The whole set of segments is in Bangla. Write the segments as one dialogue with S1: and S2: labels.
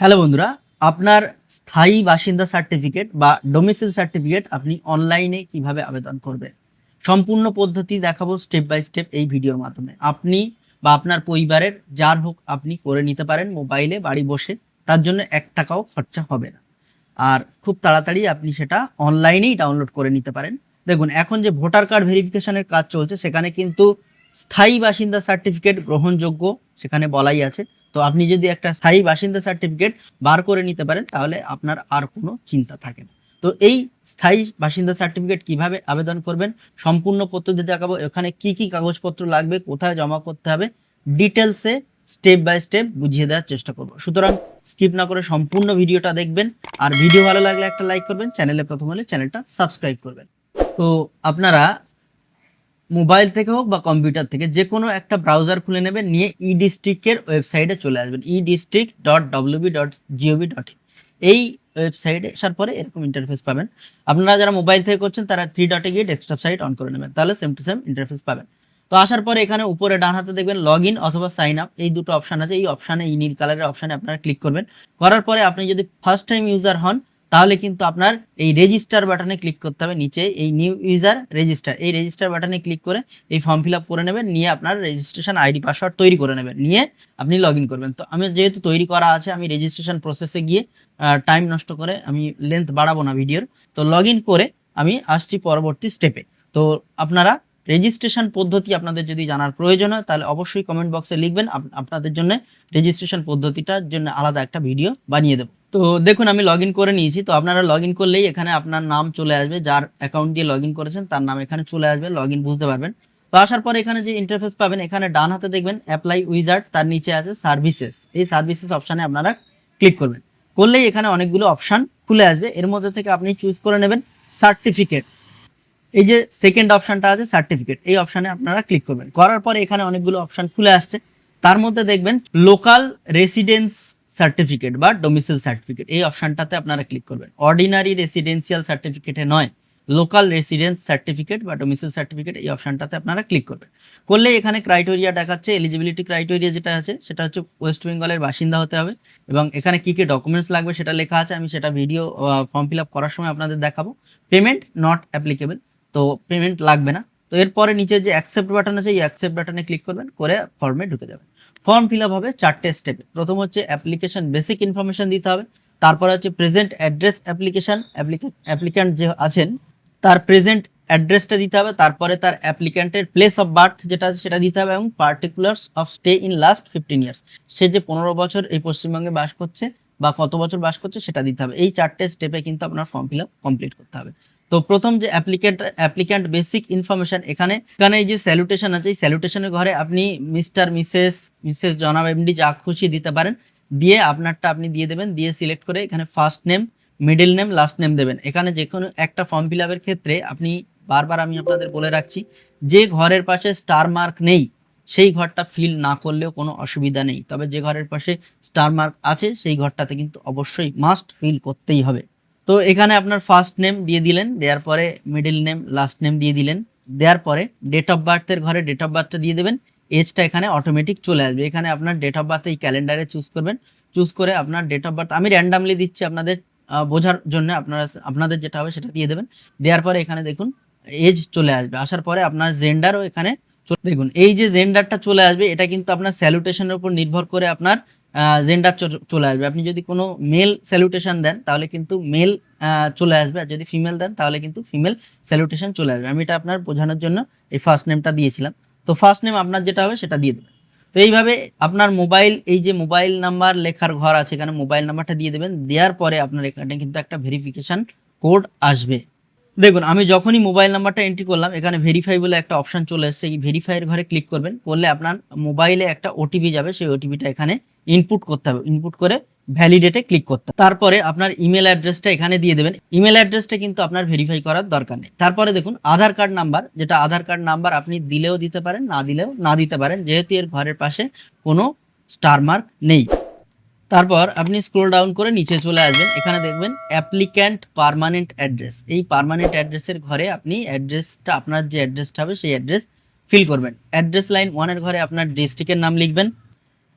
S1: হ্যালো বন্ধুরা, আপনার স্থায়ী বাসিন্দা সার্টিফিকেট বা ডোমিসিল সার্টিফিকেট আপনি অনলাইনে কীভাবে আবেদন করবেন? সম্পূর্ণ পদ্ধতি দেখাবো স্টেপ বাই স্টেপ এই ভিডিওর মাধ্যমে। আপনি বা আপনার পরিবারের যার হোক আপনি করে নিতে পারেন মোবাইলে বাড়ি বসে, তার জন্য এক টাকাও খরচা হবে না। আর খুব তাড়াতাড়ি আপনি সেটা অনলাইনেই ডাউনলোড করে নিতে পারেন। দেখুন, এখন যে ভোটার কার্ড ভেরিফিকেশনের কাজ চলছে, সেখানে কিন্তু স্থায়ী বাসিন্দা সার্টিফিকেট গ্রহণযোগ্য, সেখানে বলাই আছে। তো আপনি যদি একটা স্থায়ী বাসিন্দা সার্টিফিকেট বার করে নিতে পারেন, তাহলে আপনার আর কোনো চিন্তা থাকে না। তো এই স্থায়ী বাসিন্দা সার্টিফিকেট কীভাবে আবেদন করবেন, সম্পূর্ণ পদ্ধতি দেখাবো। এখানে কি কি কাগজপত্র লাগবে, কোথায় জমা করতে হবে ডিটেলসে স্টেপ বাই স্টেপ বুঝিয়ে দেওয়ার চেষ্টা করব। সুতরাং স্কিপ না করে সম্পূর্ণ ভিডিওটা দেখবেন, আর ভিডিও ভালো লাগলে একটা লাইক করবেন, চ্যানেলে প্রথম হলে চ্যানেলটা সাবস্ক্রাইব করবেন। তো আপনারা মোবাইল থেকে হোক বা কম্পিউটার থেকে যে কোনো একটা ব্রাউজার খুলে নেবেন নিয়ে ই ডিস্ট্রিক্টের ওয়েবসাইটে চলে আসবেন। E district dot WB dot gov dot in এই ওয়েবসাইটে আসার পরে এরকম ইন্টারফেস পাবেন। আপনারা যারা মোবাইল থেকে করছেন, তারা থ্রি ডটে গিয়ে ডেস্কটপ সাইট অন করে নেবেন। তাহলে সেম টু সেম ইন্টারফেস পাবেন। তো আসার পরে এখানে উপরে ডান হাতে দেখবেন লগ ইন অথবা সাইন আপ এই দুটো অপশান আছে। এই অপশানে এই নীল কালারের অপশানে আপনারা ক্লিক করবেন। করার পরে আপনি যদি ফার্স্ট টাইম ইউজার হন তাহলে কিন্তু আপনার এই রেজিস্টার বাটনে ক্লিক করতে হবে। নিচে এই নিউ ইউজার রেজিস্টার এই রেজিস্টার বাটনে ক্লিক করে এই ফর্ম ফিল করে নেবেন। নিয়ে আপনার রেজিস্ট্রেশন আইডি পাসওয়ার্ড তৈরি করে নেবেন। নিয়ে আপনি লগ করবেন। তো আমি যেহেতু তৈরি করা আছে, আমি রেজিস্ট্রেশন প্রসেসে গিয়ে টাইম নষ্ট করে আমি লেন্থ বাড়াবো না ভিডিওর তো লগ করে আমি আসছি পরবর্তী স্টেপে তো আপনারা রেজিস্ট্রেশন পদ্ধতি আপনাদের যদি জানার প্রয়োজন হয়, তাহলে অবশ্যই কমেন্ট বক্সে লিখবেন। আপ- আপনাদের জন্য রেজিস্ট্রেশন পদ্ধতিটার জন্য আলাদা একটা ভিডিও বানিয়ে দেবো। তো দেখুন, আমি লগ করে নিয়েছি। তো আপনারা লগ করলেই এখানে আপনার নাম চলে আসবে। যার অ্যাকাউন্ট দিয়ে লগ করেছেন, তার নাম এখানে চলে আসবে। লগ বুঝতে পারবেন। তো আসার পরে এখানে যে ইন্টারফেস পাবেন, এখানে ডান হাতে দেখবেন অ্যাপ্লাই উইজার্ড তার নিচে আছে সার্ভিসেস এই সার্ভিসেস অপশানে আপনারা ক্লিক করবেন। করলেই এখানে অনেকগুলো অপশান খুলে আসবে। এর মধ্যে থেকে আপনি চুজ করে নেবেন সার্টিফিকেট এই যে সেকেন্ড অপশানটা আছে সার্টিফিকেট এই অপশানে আপনারা ক্লিক করবেন। করার পরে এখানে অনেকগুলো অপশান খুলে আসছে। তার মধ্যে দেখবেন লোকাল রেসিডেন্স সার্টিফিকেট বা ডোমিসিল সার্টিফিকেট এই অপশনটাতে আপনারা ক্লিক করবেন। অর্ডিনারি রেসিডেন্সিয়াল সার্টিফিকেটে নয় লোকাল রেসিডেন্স সার্টিফিকেট বা ডোমিসিল সার্টিফিকেট এই অপশনটাতে আপনারা ক্লিক করবেন। করলে এখানে ক্রাইটেরিয়া দেখাচ্ছে এলিজিবিলিটি ক্রাইটেরিয়া যেটা আছে, সেটা হচ্ছে ওয়েস্ট বেঙ্গলের বাসিন্দা হতে হবে এবং এখানে কি কি ডকুমেন্টস লাগবে সেটা লেখা আছে, আমি সেটা ভিডিও ফর্ম ফিল আপ করার সময় আপনাদের দেখাবো। পেমেন্ট নট অ্যাপ্লিকেবল তো পেমেন্ট লাগবে না। তো এরপরে নিচে যে অ্যাকসেপ্ট বাটন আছে, এই অ্যাকসেপ্ট বাটনে ক্লিক করবেন, করে ফর্মে ঢুকে যাবেন। ফর্ম ফিল আপ হবে চারটে স্টেপে প্রথম হচ্ছে অ্যাপ্লিকেশন বেসিক ইনফরমেশন দিতে হবে, তারপরে হচ্ছে প্রেজেন্ট অ্যাড্রেস অ্যাপ্লিকেশন অ্যাপ্লিক্যান্ট যে আছেন, তার প্রেজেন্ট অ্যাড্রেসটা দিতে হবে, তারপরে তার অ্যাপ্লিক্যান্টের প্লেস অফ বার্থ যেটা আছে সেটা দিতে হবে, এবং particulars of stay in last fifteen years সে যে পনেরো বছর এই পশ্চিমবঙ্গে বাস করছে বা কত বছর বাস করছে সেটা দিতে হবে। এই চারটে স্টেপে কিন্তু আপনার ফর্ম ফিল আপ কমপ্লিট করতে হবে। তো প্রথম যে অ্যাপ্লিকেন্ট অ্যাপ্লিক্যান্ট বেসিক ইনফরমেশন এখানে এখানে এই যে স্যালুটেশন আছে, এই স্যালুটেশনের ঘরে আপনি মিস্টার মিসেস মিসেস জনাব এমডি যা খুশি দিতে পারেন। দিয়ে আপনারটা আপনি দিয়ে দেবেন, দিয়ে সিলেক্ট করে এখানে first name middle name last name দেবেন। এখানে যে কোনো একটা ফর্ম ফিল আপের ক্ষেত্রে আপনি বারবার আমি আপনাদের বলে রাখছি, যে ঘরের পাশে স্টার মার্ক নেই সেই ঘরটা ফিল না করলেও কোনো অসুবিধা নেই। তবে যে ঘরের পাশে স্টার মার্ক আছে, সেই ঘরটাতে কিন্তু অবশ্যই মাস্ট ফিল করতেই হবে। তো এখানে আপনার ফার্স্ট নেম দিয়ে দিলেন, দেওয়ার পরে মিডল নেম লাস্ট নেম দিয়ে দিলেন। দেওয়ার পরে ডেট অফ বার্থের ঘরে ডেট অফ বার্থটা দিয়ে দেবেন। এজটা এখানে অটোমেটিক চলে আসবে। এখানে আপনার ডেট অফ বার্থ এই ক্যালেন্ডারে চুজ করবেন। চুজ করে আপনার ডেট অফ বার্থ আমি র্যান্ডামলি দিচ্ছি আপনাদের বোঝার জন্য আপনারা, আপনাদের যেটা হবে সেটা দিয়ে দেবেন। দেওয়ার পরে এখানে দেখুন এজ চলে আসবে। আসার পরে আপনার জেন্ডারও এখানে দেখুন, এই যে জেন্ডারটা চলে আসবে, এটা কিন্তু আপনার স্যালুটেশনের উপর নির্ভর করে আপনার জেন্ডার চলে আসবে। আপনি যদি কোনো মেল স্যালুটেশন দেন, তাহলে কিন্তু মেল চলে আসবে। আর যদি ফিমেল দেন, তাহলে কিন্তু ফিমেল স্যালুটেশন চলে আসবে। আমি এটা আপনার বোঝানোর জন্য এই ফার্স্ট নেমটা দিয়েছিলাম। তো ফার্স্ট নেম আপনার যেটা হবে, সেটা দিয়ে দেবেন। তো এইভাবে আপনার মোবাইল এই যে মোবাইল নাম্বার লেখার ঘর আছে এখানে মোবাইল নাম্বারটা দিয়ে দেবেন। দেওয়ার পরে আপনার এখানে কিন্তু একটা ভেরিফিকেশন কোড আসবে। দেখুন, আমি যখনই মোবাইল নাম্বারটা এন্ট্রি করলাম, এখানে ভেরিফাই বলে একটা অপশন চলে এসেছে। এই ভেরিফাইয়ের ঘরে ক্লিক করবেন, করলে আপনার মোবাইলে একটা ওটিপি যাবে, সেই ওটিপিটা এখানে ইনপুট করতে হবে। ইনপুট করে ভ্যালিডেটে ক্লিক করতে হবে। তারপরে আপনার ইমেল অ্যাড্রেসটা এখানে দিয়ে দেবেন। ইমেল অ্যাড্রেসটা কিন্তু আপনার ভেরিফাই করার দরকার নেই। তারপরে দেখুন আধার কার্ড নাম্বার যেটা আধার কার্ড নাম্বার আপনি দিলেও দিতে পারেন, না দিলেও না দিতে পারেন, যেহেতু এর ঘরের পাশে কোনো স্টার মার্ক নেই। তারপর আপনি স্ক্রোল ডাউন করে নিচে চলে আসবেন। এখানে দেখবেন অ্যাপ্লিক্যান্ট পার্মানেন্ট অ্যাড্রেস এই পারমানেন্ট অ্যাড্রেসের ঘরে আপনি অ্যাড্রেসটা আপনার যে অ্যাড্রেসটা হবে সেই অ্যাড্রেস ফিল করবেন। অ্যাড্রেস লাইন ওয়ানের ঘরে আপনার ডিস্ট্রিক্টের নাম লিখবেন।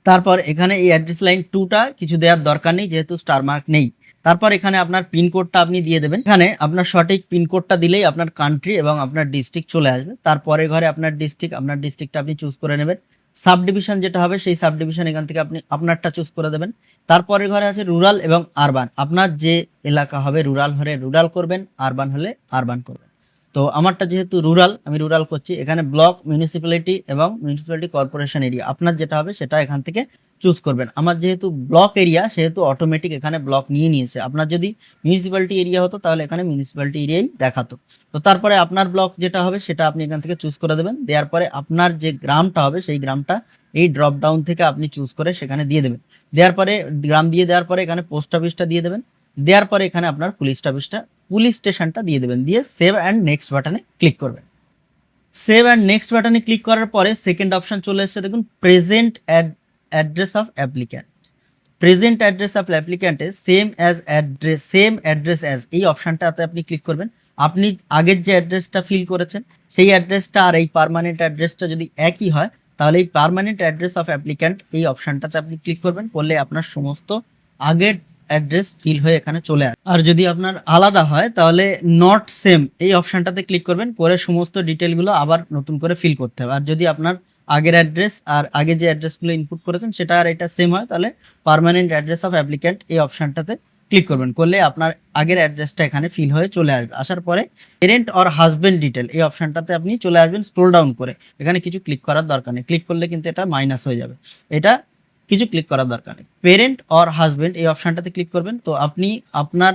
S1: তারপর এখানে এই অ্যাড্রেস লাইন টুটা কিছু দেওয়ার দরকার নেই, যেহেতু স্টার মার্ক নেই। তারপর এখানে আপনার পিনকোডটা আপনি দিয়ে দেবেন। এখানে আপনার সঠিক পিনকোডটা দিলেই আপনার কান্ট্রি এবং আপনার ডিস্ট্রিক্ট চলে আসবে। তারপরে ঘরে আপনার ডিস্ট্রিক্ট আপনার ডিস্ট্রিক্টটা আপনি চুজ করে নেবেন। সাব ডিভিশন যেটা হবে, সেই সাব ডিভিশন এখান থেকে আপনি আপনারটা চুজ করে দেবেন। তারপরের ঘরে আছে রুরাল এবং আরবান। আপনার যে এলাকা হবে, রুরাল হলে রুরাল করবেন, আরবান হলে আরবান করবেন। তো আমারটা যেহেতু রুরাল আমি রুরাল করছি, এখানে ব্লক মিউনিসিপ্যালিটি এবং মিউনিসিপ্যালিটি কর্পোরেশন এরিয়া আপনার যেটা হবে সেটা এখান থেকে চুজ করবেন। আমার যেহেতু ব্লক এরিয়া সেহেতু অটোমেটিক এখানে ব্লক নিয়ে নিয়েছে। আপনার যদি মিউনিসিপ্যালিটি এরিয়া হতো, তাহলে এখানে মিউনিসিপ্যালিটি এরিয়াই দেখাতো। তো তারপরে আপনার ব্লক যেটা হবে, সেটা আপনি এখান থেকে চুজ করে দেবেন। দেওয়ার পরে আপনার যে গ্রামটা হবে, সেই গ্রামটা এই ড্রপ ডাউন থেকে আপনি চুজ করে সেখানে দিয়ে দেবেন। দেওয়ার পরে, গ্রাম দিয়ে দেওয়ার পরে এখানে পোস্ট অফিসটা দিয়ে দেবেন। দেওয়ার পরে এখানে আপনার পুলিশ অফিসটা পুলিশ স্টেশনটা দিয়ে দেবেন। দিয়ে সেভ অ্যান্ড নেক্সট বাটনে ক্লিক করবেন। সেভ অ্যান্ড নেক্সট বাটনে ক্লিক করার পরে সেকেন্ড অপশন চলে এসেছে, দেখুন present address of applicant present address of অ্যাপ্লিক্যান্টে same as address same address as এই অপশানটাতে আপনি ক্লিক করবেন। আপনি আগের যে অ্যাড্রেসটা ফিল করেছেন, সেই অ্যাড্রেসটা আর এই পার্মানেন্ট অ্যাড্রেসটা যদি একই হয়, তাহলে এই পার্মানেন্ট অ্যাড্রেস অফ অ্যাপ্লিক্যান্ট এই অপশানটাতে আপনি ক্লিক করবেন। করলে আপনার সমস্ত আগের অ্যাড্রেস ফিল হয়ে এখানে চলে আসে। আর যদি আপনার আলাদা হয়, তাহলে নট সেম এই অপশানটাতে ক্লিক করবেন করে সমস্ত ডিটেলগুলো আবার নতুন করে ফিল করতে হবে। আর যদি আপনার আগের অ্যাড্রেস আর আগে যে অ্যাড্রেসগুলো ইনপুট করেছেন, সেটা আর এটা সেম হয়, তাহলে পার্মানেন্ট অ্যাড্রেস অফ অ্যাপ্লিক্যান্ট এই অপশানটাতে ক্লিক করবেন। করলে আপনার আগের অ্যাড্রেসটা এখানে ফিল হয়ে চলে আসবে। আসার পরে পেরেন্ট অর হাজবেন্ড ডিটেল এই অপশানটাতে আপনি চলে আসবেন স্ক্রোল ডাউন করে। এখানে কিছু ক্লিক করার দরকার নেই। ক্লিক করলে কিন্তু এটা মাইনাস হয়ে যাবে। এটা কিছু ক্লিক করার দরকার নেই। পেরেন্ট অর হাজবেন্ড এই অপশানটাতে ক্লিক করবেন। তো আপনি আপনার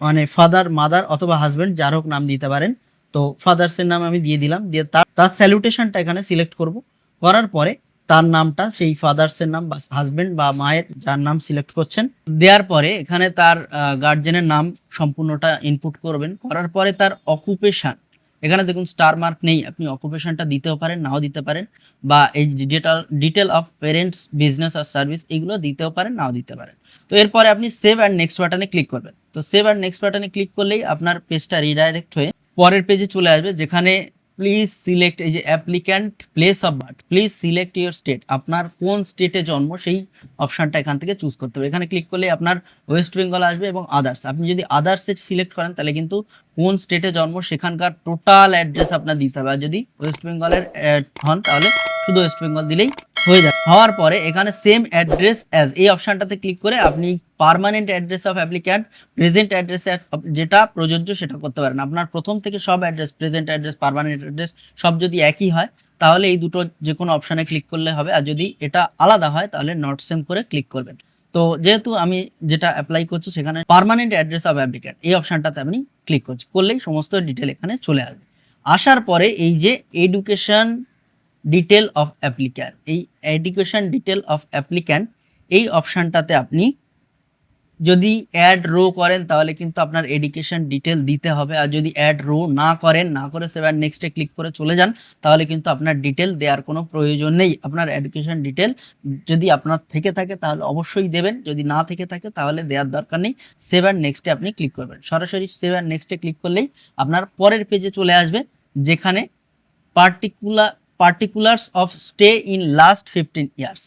S1: মানে ফাদার মাদার অথবা হাজবেন্ড যার হোক নাম দিতে পারেন। তো ফাদার্সের নাম আমি দিয়ে দিলাম। দিয়ে তার তার স্যালুটেশনটা এখানে সিলেক্ট করব। করার পরে তার নামটা সেই ফাদার্সের নাম বা হাজবেন্ড বা মায়ের যার নাম সিলেক্ট করছেন। দেওয়ার পরে এখানে তার গার্জেনের নাম সম্পূর্ণটা ইনপুট করবেন। করার পরে তার অকুপেশন এখানে দেখুন স্টার মার্ক নেই, আপনি অকুপেশনটা দিতেও পারেন, নাও দিতে পারেন, বা এই detail detail of parents business R service এগুলো দিতেও পারেন, নাও দিতে পারেন। তো এরপরে আপনি সেভ অ্যান্ড নেক্সট বাটনে ক্লিক করবেন। তো সেভ অ্যান্ড নেক্সট বাটনে ক্লিক করলেই আপনার পেজটা রিডাইরেক্ট হয়ে পরের পেজে চলে আসবে, যেখানে প্লিজ সিলেক্ট এই যে applicant place of birth please select your state আপনার কোন স্টেটে জন্ম, সেই অপশানটা এখান থেকে চুজ করতে হবে। এখানে ক্লিক করলে আপনার ওয়েস্ট বেঙ্গল আসবে এবং আদার্স আপনি যদি আদার্সে সিলেক্ট করেন, তাহলে কিন্তু কোন স্টেটে জন্ম, সেখানকার টোটাল অ্যাড্রেস আপনার দিতে হবে। আর যদি ওয়েস্ট বেঙ্গলের হন, তাহলে শুধু ওয়েস্ট বেঙ্গল দিলেই হয়ে যাবে। হওয়ার পরে এখানে সেম অ্যাড্রেস অ্যাজ এই অপশানটাতে ক্লিক করে আপনি permanent address of applicant present address যেটা প্রযোজ্য সেটা করতে পারেন। আপনার প্রথম থেকে সব address present address permanent address সব যদি একই হয়, তাহলে এই দুটো যে কোনো অপশানে ক্লিক করলে হবে। আর যদি এটা আলাদা হয়, তাহলে নট সেম করে ক্লিক করবেন। তো যেহেতু আমি যেটা অ্যাপ্লাই করছি সেখানে পারমানেন্ট অ্যাড্রেস অফ অ্যাপ্লিকেন্ট এই অপশানটাতে আপনি ক্লিক করছি। করলেই সমস্ত ডিটেল এখানে চলে আসবে। আসার পরে এই যে এডুকেশন ডিটেল অফ অ্যাপ্লিক্যান্ট এই এডুকেশন ডিটেল অফ অ্যাপ্লিক্যান্ট এই অপশানটাতে আপনি যদি অ্যাড রো করেন, তাহলে কিন্তু আপনার এডুকেশন ডিটেল দিতে হবে। আর যদি অ্যাড রো না করেন, না করে সেভেন নেক্সটে ক্লিক করে চলে যান, তাহলে কিন্তু আপনার ডিটেল দেওয়ার কোনো প্রয়োজন নেই। আপনার এডুকেশন ডিটেল যদি আপনার থেকে থাকে, তাহলে অবশ্যই দেবেন। যদি না থেকে থাকে, তাহলে দেওয়ার দরকার নেই। সেভেন নেক্সটে আপনি ক্লিক করবেন। সরাসরি সেভেন নেক্সটে ক্লিক করলেই আপনার পরের পেজে চলে আসবে, যেখানে particular particulars of stay in last fifteen years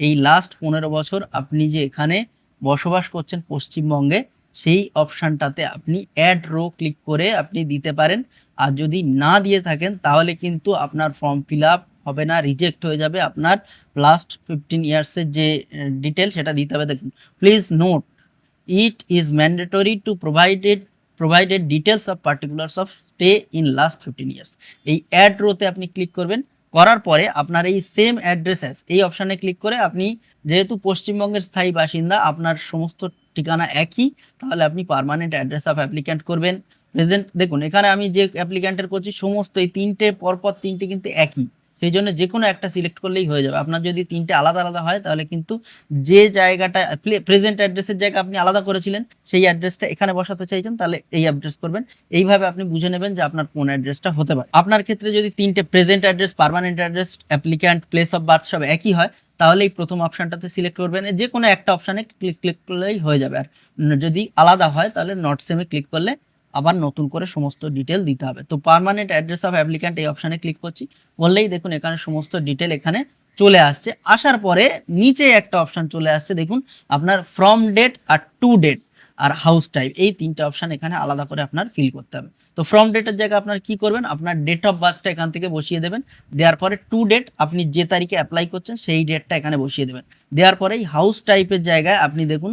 S1: এই লাস্ট পনেরো বছর আপনি যে এখানে বসবাস করছেন পশ্চিমবঙ্গে, সেই অপশানটাতে আপনি অ্যাড রো ক্লিক করে আপনি দিতে পারেন। আর যদি না দিয়ে থাকেন, তাহলে কিন্তু আপনার ফর্ম ফিল আপ হবে না রিজেক্ট হয়ে যাবে আপনার লাস্ট ফিফটিন ইয়ার্সের যে ডিটেল সেটা দিতে হবে। দেখুন please note it is mandatory to provided provided details of particulars of stay in last fifteen years এই অ্যাড রোতে আপনি ক্লিক করবেন করার পরে আপনার এই সেম অ্যাড্রেসেস এই অপশানে ক্লিক করে আপনি যেহেতু পশ্চিমবঙ্গের স্থায়ী বাসিন্দা, আপনার সমস্ত ঠিকানা একই, তাহলে আপনি পারমানেন্ট অ্যাড্রেস অফ অ্যাপ্লিক্যান্ট করবেন। প্রেজেন্ট দেখুন, এখানে আমি যে অ্যাপ্লিক্যান্টের করছি, সমস্ত এই তিনটে, পরপর তিনটে কিন্তু একই। সেই জন্য যে কোনো একটা সিলেক্ট করলেই হয়ে যাবে। আপনার যদি তিনটে আলাদা আলাদা হয়, তাহলে কিন্তু যে জায়গাটা প্রেজেন্ট অ্যাড্রেসের জায়গা আপনি আলাদা করেছিলেন, সেই অ্যাড্রেসটা এখানে বসাতে চাইছেন, তাহলে এই অ্যাড্রেস করবেন। এইভাবে আপনি বুঝে নেবেন যে আপনার কোন অ্যাড্রেসটা হতে পারে। আপনার ক্ষেত্রে যদি তিনটে present address permanent address applicant place of birth সব একই হয়, তাহলে এই প্রথম অপশানটাতে সিলেক্ট করবেন। যে কোনো একটা অপশানে ক্লিক ক্লিক করলেই হয়ে যাবে। আর যদি আলাদা হয়, তাহলে নট সেমে ক্লিক করলে আবার নতুন করে সমস্ত ডিটেল দিতে হবে। তো পার্মানেন্ট অ্যাড্রেস অফ অ্যাপ্লিক্যান্ট এই অপশানে ক্লিক করছি। বললেই দেখুন এখানে সমস্ত ডিটেল এখানে চলে আসছে। আসার পরে নিচে একটা অপশান চলে আসছে। দেখুন আপনার ফ্রম ডেট আর টু ডেট আর হাউস টাইপ এই তিনটে অপশান এখানে আলাদা করে আপনার ফিল করতে হবে। তো ফ্রম ডেটের জায়গায় আপনার কি করবেন? আপনার ডেট অফ বার্থটা এখান থেকে বসিয়ে দেবেন। দেওয়ার পরে টু ডেট আপনি যে তারিখে অ্যাপ্লাই করছেন সেই ডেটটা এখানে বসিয়ে দেবেন। দেওয়ার পরে এই হাউস টাইপের জায়গায় আপনি দেখুন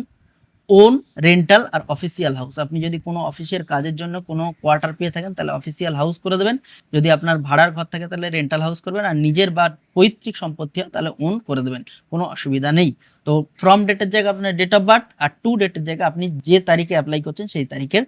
S1: ওন রেন্টাল আর অফিসিয়াল হাউস আপনি যদি কোনো অফিসের কাজের জন্য কোনো কোয়ার্টার পেয়ে থাকেন, তাহলে অফিসিয়াল হাউস করে দেবেন। যদি আপনার ভাড়ার ঘর থাকে, তাহলে রেন্টাল হাউস করবেন। আর নিজের বা পৈতৃক সম্পত্তি হয়, তাহলে ওন করে দেবেন। কোনো অসুবিধা নেই। তো ফ্রম ডেটের জায়গায় আপনার ডেট অফ বার্থ আর টু ডেটের জায়গায় আপনি যে তারিখে অ্যাপ্লাই করছেন, সেই তারিখের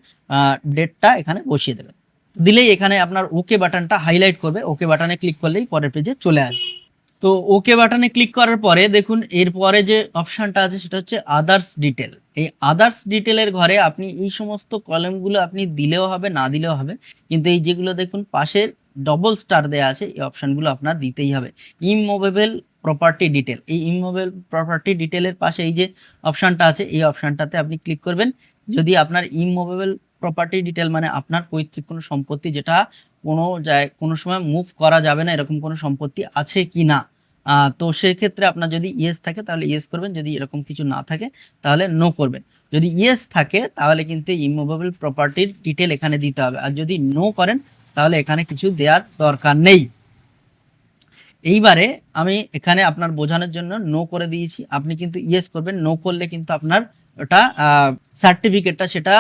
S1: ডেটটা এখানে বসিয়ে দেবেন। দিলেই এখানে আপনার ওকে বাটনটা হাইলাইট করবে। ওকে বাটনে ক্লিক করলেই পরের পেজে চলে আসবে। তো ওকে বাটনে ক্লিক করার পরে দেখুন, এরপরে যে অপশানটা আছে সেটা হচ্ছে আদার্স ডিটেল এই আদার্স ডিটেলের ঘরে আপনি এই সমস্ত কলমগুলো আপনি দিলেও হবে, না দিলেও হবে। কিন্তু এই যেগুলো দেখুন পাশে ডবল স্টার দেওয়া আছে, এই অপশানগুলো আপনার দিতেই হবে। ইমুভেবল প্রপার্টি ডিটেল এই ইমুভেবল প্রপার্টি ডিটেলের পাশে এই যে অপশানটা আছে, এই অপশানটাতে আপনি ক্লিক করবেন। যদি আপনার ইমুভেবল প্রপার্টি ডিটেল মানে আপনার পৈতৃক কোনো সম্পত্তি যেটা কোনো যায় কোনো সময় মুভ করা যাবে না এরকম কোনো সম্পত্তি আছে কি না? তো সেক্ষেত্রে আপনার যদি ইয়েস থাকে তাহলে ইয়েস করবেন, যদি এরকম কিছু না থাকে তাহলে নো করবেন। যদি ইয়েস থাকে তাহলে কিন্তু ইমুভেবল প্রপার্টির ডিটেল এখানে দিতে হবে। আর যদি নো করেন তাহলে এখানে কিছু দেওয়ার দরকার নেই। এইবারে আমি এখানে আপনার বোঝানোর জন্য নো করে দিয়েছি। আপনি কিন্তু ইয়েস করবেন নো করলে কিন্তু আপনার ওটা সার্টিফিকেটটা সেটা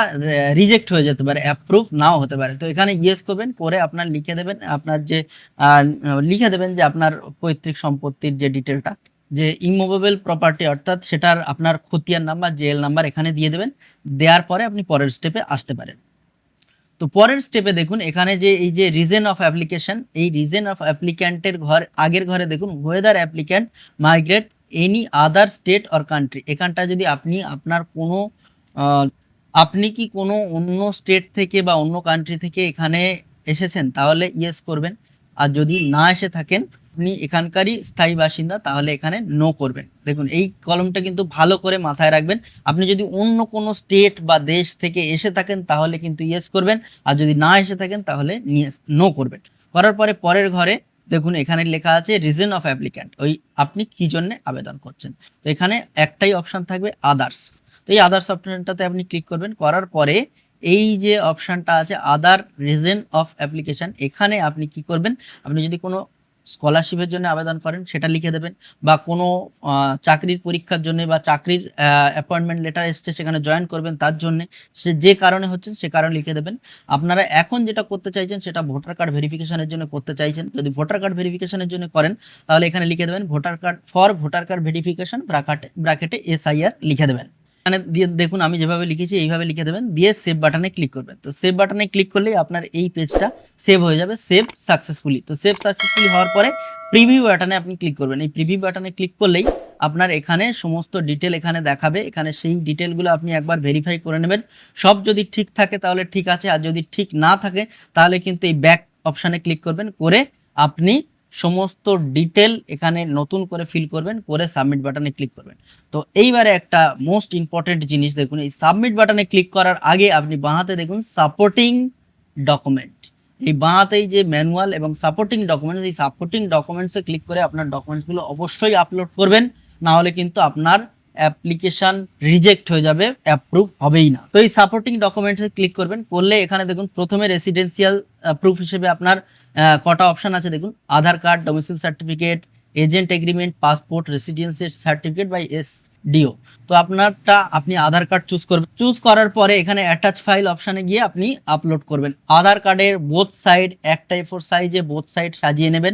S1: রিজেক্ট হয়ে যেতে পারে অ্যাপ্রুভ নাও হতে পারে। তো এখানে ইয়েস করবেন, করে আপনার লিখে দেবেন, আপনার যে লিখে দেবেন যে আপনার পৈতৃক সম্পত্তির যে ডিটেলটা যে ইমুভেবল প্রপার্টি অর্থাৎ সেটার আপনার খতিয়ান নাম্বার জেল নাম্বার এখানে দিয়ে দেবেন, দেওয়ার পরে আপনি পরের স্টেপে আসতে পারেন। তো পরের স্টেপে দেখুন, এখানে যে, এই যে রিজন অফ অ্যাপ্লিকেশন এই রিজন অফ অ্যাপ্লিক্যান্টের ঘর, আগের ঘরে দেখুন whether applicant migrate any other state or country এখানটা যদি আপনি আপনার কোনো আপনি কি কোনো অন্য স্টেট থেকে বা অন্য কান্ট্রি থেকে এখানে এসেছেন, তাহলে ইয়েস করবেন। আর যদি না এসে থাকেন, আপনি এখানকারই স্থায়ী বাসিন্দা, তাহলে এখানে নো করবেন। দেখুন, এই কলমটা কিন্তু ভালো করে মাথায় রাখবেন। আপনি যদি অন্য কোনো স্টেট বা দেশ থেকে এসে থাকেন, তাহলে কিন্তু ইয়েস করবেন। আর যদি না এসে থাকেন, তাহলে নো করবেন। করার পরে পরের ঘরে দেখুন, এখানে লেখা আছে রিজন অফ অ্যাপ্লিক্যান্ট ওই আপনি কি জন্য আবেদন করছেন? তো এখানে একটাই অপশান থাকবে আদার্স তো এই আদার্স অপশনটাতে আপনি ক্লিক করবেন, করার পরে এই যে অপশানটা আছে আদার রিজন অফ অ্যাপ্লিকেশন এখানে আপনি কি করবেন? আপনি যদি কোনো স্কলারশিপের জন্য আবেদন করেন, সেটা লিখে দেবেন বা কোনো চাকরির পরীক্ষার জন্য বা চাকরির অ্যাপয়েন্টমেন্ট লেটার এসছে সেখানে জয়েন করবেন তার জন্য, সে যে কারণে হচ্ছেন সে কারণ লিখে দেবেন। আপনারা এখন যেটা করতে চাইছেন সেটা ভোটার কার্ড ভেরিফিকেশনের জন্য করতে চাইছেন। যদি ভোটার কার্ড ভেরিফিকেশনের জন্য করেন, তাহলে এখানে লিখে দেবেন voter card for voter card verification ব্রাকেটে ব্রাকেটে এসআইআর লিখে দেবেন। এখানে দিয়ে দেখুন, আমি যেভাবে লিখেছি, এইভাবে লিখে দেবেন। দিয়ে সেভ বাটনে ক্লিক করবেন। তো সেভ বাটনে ক্লিক করলেই আপনার এই পেজটা সেভ হয়ে যাবে সেভ সাকসেসফুলি তো সেভ সাকসেসফুলি হওয়ার পরে প্রিভিউ বাটনে আপনি ক্লিক করবেন। এই প্রিভিউ বাটনে ক্লিক করলেই আপনার এখানে সমস্ত ডিটেল এখানে দেখাবে। এখানে সেই ডিটেলগুলো আপনি একবার ভেরিফাই করে নেবেন। সব যদি ঠিক থাকে তাহলে ঠিক আছে, আর যদি ঠিক না থাকে তাহলে কিন্তু এই ব্যাক অপশানে ক্লিক করবেন। করে আপনি সমস্ত ডিটেল এখানে নতুন করে ফিল করবেন, করে সাবমিট বাটনে ক্লিক করবেন। তো এইবারে একটা মোস্ট ইম্পর্টেন্ট জিনিস দেখুন, এই সাবমিট বাটনে ক্লিক করার আগে আপনি বাঁহাতে দেখুন সাপোর্টিং ডকুমেন্ট এই বাঁহাতেই যে ম্যানুয়াল এবং সাপোর্টিং ডকুমেন্টস এই সাপোর্টিং ডকুমেন্টসে ক্লিক করে আপনার ডকুমেন্টসগুলো অবশ্যই আপলোড করবেন না হলে কিন্তু আপনার অ্যাপ্লিকেশন রিজেক্ট হয়ে যাবে অ্যাপ্রুভ হবেই না। তো এই সাপোর্টিং ডকুমেন্টসে ক্লিক করবেন, করলে এখানে দেখুন প্রথমে রেসিডেন্সিয়াল প্রুফ হিসেবে আপনার কটা অপশন আছে দেখুন? Aadhaar card domicile certificate agent agreement passport residential certificate by S DO তো আপনারটা আপনি আধার কার্ড চুজ করবেন। চুজ করার পরে এখানে অ্যাটাচ ফাইল অপশানে গিয়ে আপনি আপলোড করবেন। আধার কার্ডের বোথ সাইড একটাই ফোর সাইজে বোথ সাইড সাজিয়ে নেবেন।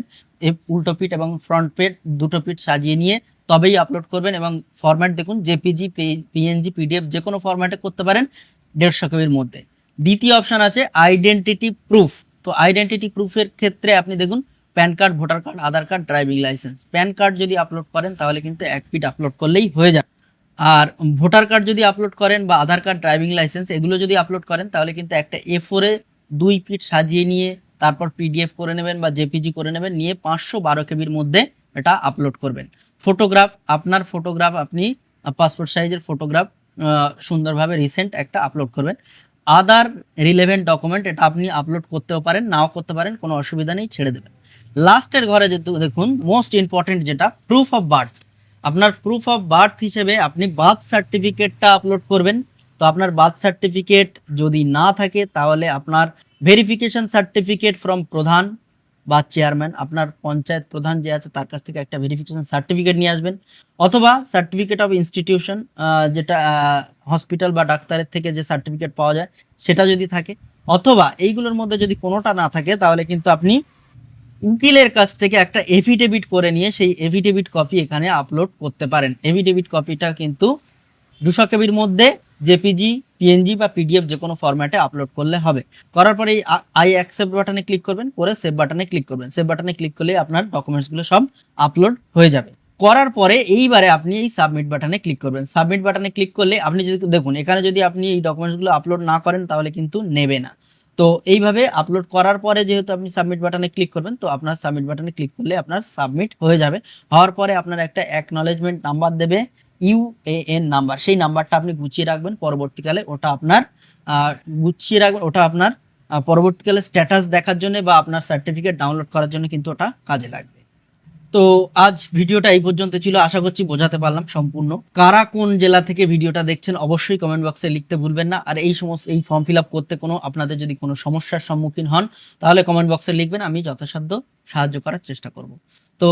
S1: উল্টো পিঠ এবং ফ্রন্ট পেট দুটো পিঠ সাজিয়ে নিয়ে তবেই আপলোড করবেন এবং ফরম্যাট দেখুন জেপিজি পিএনজি পিডিএফ যে কোনো ফরম্যাটে করতে পারেন দেড়শো কেবির মধ্যে। দ্বিতীয় অপশান আছে আইডেন্টিটি প্রুফ তো আইডেন্টিটি প্রুফের ক্ষেত্রে আপনি দেখুন pan card voter card Aadhaar card driving licence pan card যদি আপলোড করেন, তাহলে কিন্তু এক পিট আপলোড করলেই হয়ে যায় আর ভোটার কার্ড যদি আপলোড করেন বা আধার কার্ড ড্রাইভিং লাইসেন্স এগুলো যদি আপলোড করেন, তাহলে কিন্তু একটা এ ফোরে দুই পিট সাজিয়ে নিয়ে, তারপর পিডিএফ করে নেবেন বা জেপিজি করে নেবেন, নিয়ে পাঁচশো বারো কেবির মধ্যে এটা আপলোড করবেন। ফটোগ্রাফ আপনার ফটোগ্রাফ আপনি পাসপোর্ট সাইজের ফটোগ্রাফ সুন্দরভাবে রিসেন্ট একটা আপলোড করবেন। আদার রিলেভেন্ট ডকুমেন্ট এটা আপনি আপলোড করতেও পারেন, নাও করতে পারেন, কোনো অসুবিধা নেই, ছেড়ে দেবেন। লাস্টের ঘরে যেহেতু দেখুন মোস্ট ইম্পর্টেন্ট যেটা প্রুফ অফ বার্থ আপনার প্রুফ অফ বার্থ হিসেবে আপনি বার্থ সার্টিফিকেটটা আপলোড করবেন। তো আপনার বার্থ সার্টিফিকেট যদি না থাকে, তাহলে আপনার ভেরিফিকেশন সার্টিফিকেট ফ্রম প্রধান। বা চেয়ারম্যান আপনার পঞ্চায়েত প্রধান যে আছে তার কাছ থেকে একটা ভেরিফিকেশন সার্টিফিকেট নিয়ে আসবেন। অথবা সার্টিফিকেট অফ ইনস্টিটিউশন যেটা হসপিটাল বা ডাক্তারের থেকে যে সার্টিফিকেট পাওয়া যায়, সেটা যদি থাকে। অথবা এইগুলোর মধ্যে যদি কোনোটা না থাকে, তাহলে কিন্তু আপনি উকিলের কাছ থেকে একটা এফিডেভিট করে নিয়ে সেই এফিডেভিট কপি এখানে আপলোড করতে পারেন। এফিডেভিট কপিটা কিন্তু দুশো কেবির মধ্যে জেপিজি, পিএনজি বা পিডিএফ যে কোনো ফরম্যাটে আপলোড করলে হবে। করার পরে এই আই অ্যাকসেপ্ট বাটনে ক্লিক করবেন, করে সেভ বাটনে ক্লিক করবেন। সেভ বাটনে ক্লিক করলে আপনার ডকুমেন্টসগুলো সব আপলোড হয়ে যাবে। করার পরে এইবারে আপনি এই সাবমিট বাটনে ক্লিক করবেন। সাবমিট বাটনে ক্লিক করলে আপনি যদি দেখুন, এখানে যদি আপনি এই ডকুমেন্টসগুলো আপলোড না করেন, তাহলে কিন্তু নেবে না। তো এইভাবে আপলোড করার পরে যেহেতু আপনি সাবমিট বাটনে ক্লিক করবেন, তো আপনার সাবমিট বাটনে ক্লিক করলে আপনার সাবমিট হয়ে যাবে। হওয়ার পরে আপনার একটা অ্যাকনলেজমেন্ট নাম্বার দেবে। ইউএএন নাম্বার সেই নাম্বারটা আপনি গুছিয়ে রাখবেন, পরবর্তীকালে ওটা আপনার গুছিয়ে রাখবেন, ওটা আপনার পরবর্তীকালে স্ট্যাটাস দেখার জন্য বা আপনার সার্টিফিকেট ডাউনলোড করার জন্য কিন্তু ওটা কাজে লাগবে। তো আজ ভিডিওটা এই পর্যন্ত ছিল। আশা করছি বোঝাতে পারলাম সম্পূর্ণ। কারা কোন জেলা থেকে ভিডিওটা দেখছেন অবশ্যই কমেন্ট বক্সে লিখতে ভুলবেন না। আর এই সমস্ত, এই ফর্ম ফিল আপ করতে কোনো, আপনাদের যদি কোনো সমস্যার সম্মুখীন হন, তাহলে কমেন্ট বক্সে লিখবেন, আমি যথাসাধ্য সাহায্য করার চেষ্টা করব। তো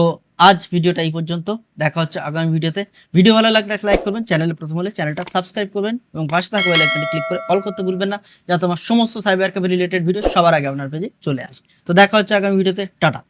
S1: আজ ভিডিওটা এই পর্যন্ত। দেখা হচ্ছে আগামী ভিডিওতে। ভিডিও ভালো লাগলে লাইক করবেন চ্যানেলে প্রথম হলে চ্যানেলটা সাবস্ক্রাইব করবেন এবং পাশে থাকা বেল ক্লিক করে অল করতে ভুলবেন না, যাতে আমার সমস্ত সাইবার ক্যাফে রিলেটেড ভিডিও সবার আগে আপনার পেজে চলে আসে। তো দেখা হচ্ছে আগামী ভিডিওতে। টাটা।